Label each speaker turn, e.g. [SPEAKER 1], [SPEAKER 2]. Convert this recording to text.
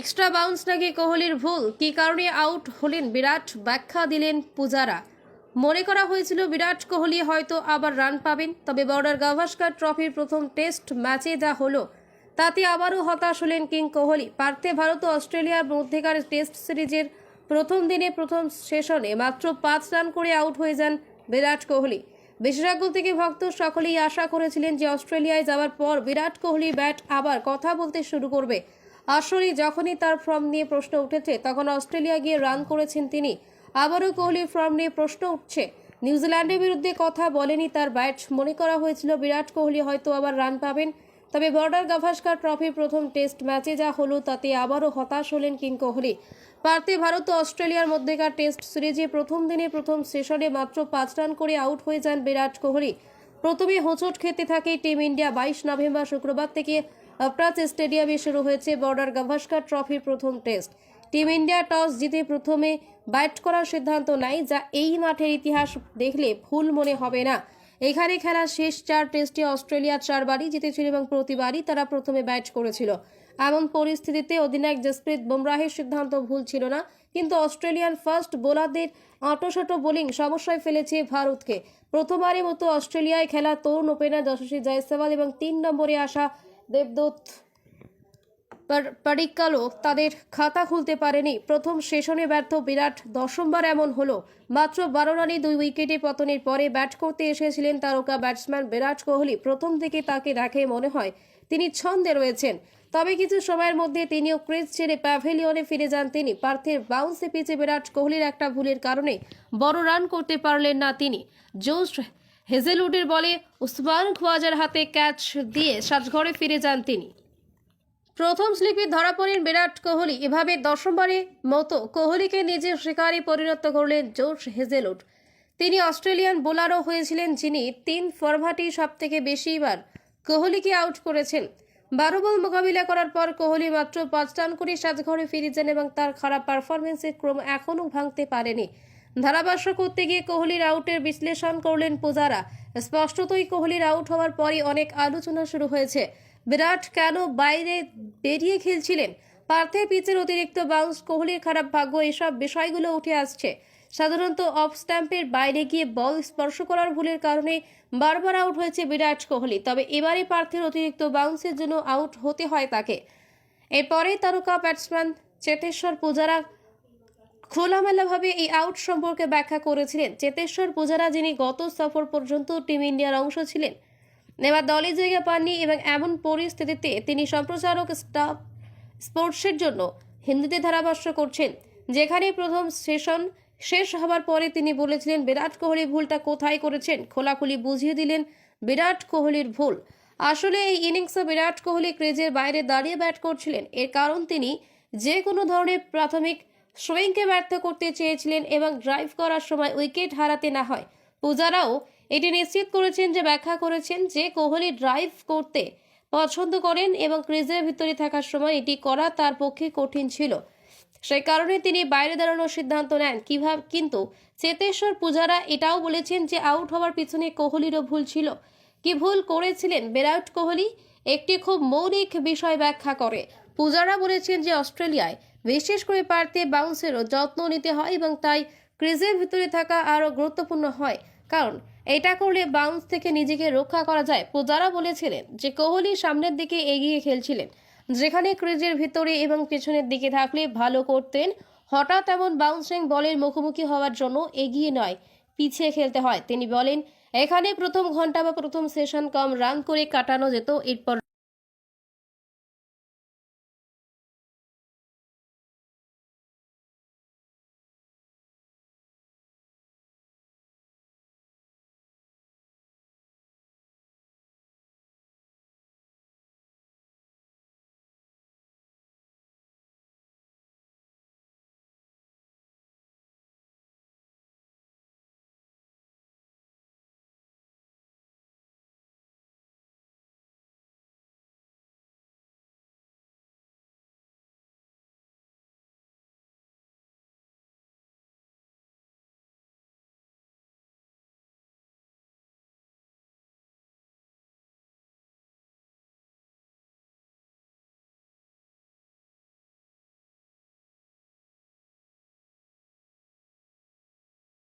[SPEAKER 1] Extra bounce নাকি কোহলির ভুল? কী কারণে আউট হলেন বিরাট? ব্যাখ্যা দিলেন পূজারা। মনে করা হয়েছিল বিরাট কোহলি হয়তো আবার রান পাবেন, তবে বর্ডার গাভাস্কার ট্রফির প্রথম টেস্ট ম্যাচে যা হলো, তাতে আবারও হতাশ হলেন কিং কোহলি। পার্থে ভারত ও অস্ট্রেলিয়ার মধ্যেকার টেস্ট সিরিজের প্রথম দিনে প্রথম সেশনে মাত্র পাঁচ রান করে আউট হয়ে যান বিরাট কোহলি। বিশেষজ্ঞ থেকে ভক্ত সকলেই আশা করেছিলেন যে অস্ট্রেলিয়ায় যাওয়ার পর বিরাট কোহলি ব্যাট আবার কথা বলতে শুরু করবে। আসলে যখনই তার ফর্ম নিয়ে প্রশ্ন উঠেছে, তখন অস্ট্রেলিয়া গিয়ে রান করেছেন তিনি। আবারও কোহলির ফর্ম নিয়ে প্রশ্ন উঠছে। নিউজিল্যান্ডের বিরুদ্ধে কথা বলেনি তার ব্যাট মনে করা হয়েছিল, বিরাট কোহলি হয়তো আবার রান পাবেন। তবে বর্ডার গাভাস্কার ট্রফির প্রথম টেস্ট ম্যাচে যা হলো, তাতে আবারও হতাশ হলেন কিং কোহলি। পার্থে ভারত ও অস্ট্রেলিয়ার মধ্যেকার টেস্ট সিরিজে প্রথম দিনে প্রথম সেশনে মাত্র পাঁচ রান করে আউট হয়ে যান বিরাট কোহলি। প্রথমে হোঁচট খেতে থাকে টিম ইন্ডিয়া বাইশ নভেম্বর শুক্রবার থেকে। আপ্রাচ স্টেডিয়ামে শুরু হয়েছে বর্ডার গাভাস্কার ট্রফির প্রথম টেস্ট টিম ইন্ডিয়া টস জিতে প্রথমে ব্যাট করার সিদ্ধান্ত নেয় যা এই মাঠের ইতিহাস দেখলে ভুল মনে হবে না। এখানে খেলা শেষ চার টেস্টে অস্ট্রেলিয়া চারবারই জিতেছিল এবং প্রতিবারই তারা প্রথমে ব্যাট করেছিল। এমন পরিস্থিতিতে অধিনায়ক জসপ্রীত বুমরাহের সিদ্ধান্ত ভুল ছিল না, কিন্তু অস্ট্রেলিয়ান ফার্স্ট বোলারদের আঁটোসাঁটো বোলিং সমস্যায় ফেলেছে ভারতকে। প্রথমবারের মতো অস্ট্রেলিয়ায় খেলা তরুণ ওপেনার যশস্বী জয়সওয়াল এবং তিন নম্বরে আসা দেবদত্ত পার- পাডিক্কালও তাদের খাতা খুলতে পারেনি। প্রথম সেশনে ব্যর্থ বিরাট, দশমবার এমন হলো। মাত্র বারো রানে দুই উইকেটে পতনের পরে ব্যাট করতে এসেছিলেন তারকা ব্যাটসম্যান বিরাট কোহলি। প্রথম থেকে তাকে দেখে মনে হয় তিনি ছন্দে রয়েছেন। তবে কিছু সময়ের মধ্যে তিনিও ক্রিজ ছেড়ে প্যাভিলিয়নে ফিরে যান তিনি। পার্থের বাউন্সে পিচে বিরাট কোহলির একটা ভুলের কারণে বড় রান করতে পারলেন না তিনি। জোস হেজেলউডের বলে উসমান খোয়াজার হাতে ক্যাচ দিয়ে সাজঘরে ফিরে যান তিনি। প্রথম স্লিপে ধরা পড়েন বিরাট কোহলি। এভাবে দশমবারের মতো কোহলিকে নিজের শিকারে পরিণত করলেন জোশ হেজেলউড তিনি অস্ট্রেলিয়ান বোলারও হয়েছিলেন, যিনি তিন ফরম্যাটেই সব থেকে বেশিবার কোহলিকে আউট করেছেন। বারো বল মোকাবিলা করার পর কোহলি মাত্র পাঁচ রান করে সাজঘরে ফিরে যান এবং তার খারাপ পারফরমেন্সের ক্রম এখনও ভাঙতে পারেনি। ধারাভাষ্য করতে গিয়ে কোহলির আউটের বিশ্লেষণ করলেন পূজারা। স্পষ্টতই কোহলির আউট হওয়ার পরই অনেক আলোচনা শুরু হয়েছে। বিরাট কেন বাইরে বেরিয়ে খেলছিলেন? পার্থের পিচের অতিরিক্ত বাউন্স কোহলির খারাপ ভাগ্য, এসব বিষয়গুলো উঠে আসছে। সাধারণত অফ স্ট্যাম্পের বাইরে গিয়ে বল স্পর্শ করার ভুলের কারণে বারবার আউট হয়েছে বিরাট কোহলি। তবে এবারে পার্থের অতিরিক্ত বাউন্সের জন্য আউট হতে হয় তাকে। এরপরে তারকা ব্যাটসম্যান চেতেশ্বর পূজারা খোলামেলাভাবে এই আউট সম্পর্কে ব্যাখ্যা করেছিলেন। চেতেশ্বর পূজারা, যিনি গত সফর পর্যন্ত টিম ইন্ডিয়ার অংশ ছিলেন। এবার দলে জায়গা পাননি এবং এমন পরিস্থিতিতে তিনি সম্প্রচারক স্টাফ স্পোর্টসের জন্য হিন্দিতে ধারাভাষ্য করছেন, যেখানে প্রথম সেশন শেষ হবার পরে তিনি বলেছিলেন, বিরাট কোহলি ভুলটা কোথায় করেছেন? খোলাখুলি বুঝিয়ে দিলেন, বিরাট কোহলির ভুল। আসলে এই ইনিংসে বিরাট কোহলি ক্রেজের বাইরে দাঁড়িয়ে ব্যাট করছিলেন। এর কারণ তিনি যে কোনো ধরনের প্রাথমিক সুইংকে ব্যর্থ করতে চেয়েছিলেন এবং ড্রাইভ করার সময় উইকেট হারাতে না হয়। পূজারাও এটি নিশ্চিত করেছেন যে ব্যাখ্যা করেছেন যে কোহলি ড্রাইভ করতে পছন্দ করেন এবং ক্রিজের ভিতরে থাকার সময় এটি করা তার পক্ষে কঠিন ছিল। সেই কারণে তিনি বাইরে দাঁড়ানোর সিদ্ধান্ত নেন। কীভাবে কিন্তু চেতেশ্বর পূজারা এটাও বলেছেন যে আউট হওয়ার পিছনে কোহলিরও ভুল ছিল। কি ভুল করেছিলেন বিরাট কোহলি? একটি খুব মৌলিক বিষয় ব্যাখ্যা করে। পূজারা বলেছেন যে অস্ট্রেলিয়ায় বিশেষ করে পার্থে বাউন্সেরও যত্ন নিতে হয় এবং তাই ক্রিজের ভিতরে থাকা আরও গুরুত্বপূর্ণ হয়। কারণ এটা করলে বাউন্স থেকে নিজেকে রক্ষা করা যায়, পূজারা বলেছিলেন যে কোহলি সামনের দিকে এগিয়ে খেলছিলেন। যেখানে ক্রিজের ভিতরে এবং পেছনের দিকে থাকলে ভালো করতেন, হঠাৎ এমন বাউন্সিং বলের মুখোমুখি হওয়ার জন্য এগিয়ে নয়, পিছিয়ে খেলতে হয়। তিনি বলেন, এখানে প্রথম ঘণ্টা বা প্রথম সেশন কম রান করে কাটানো যেত, এরপর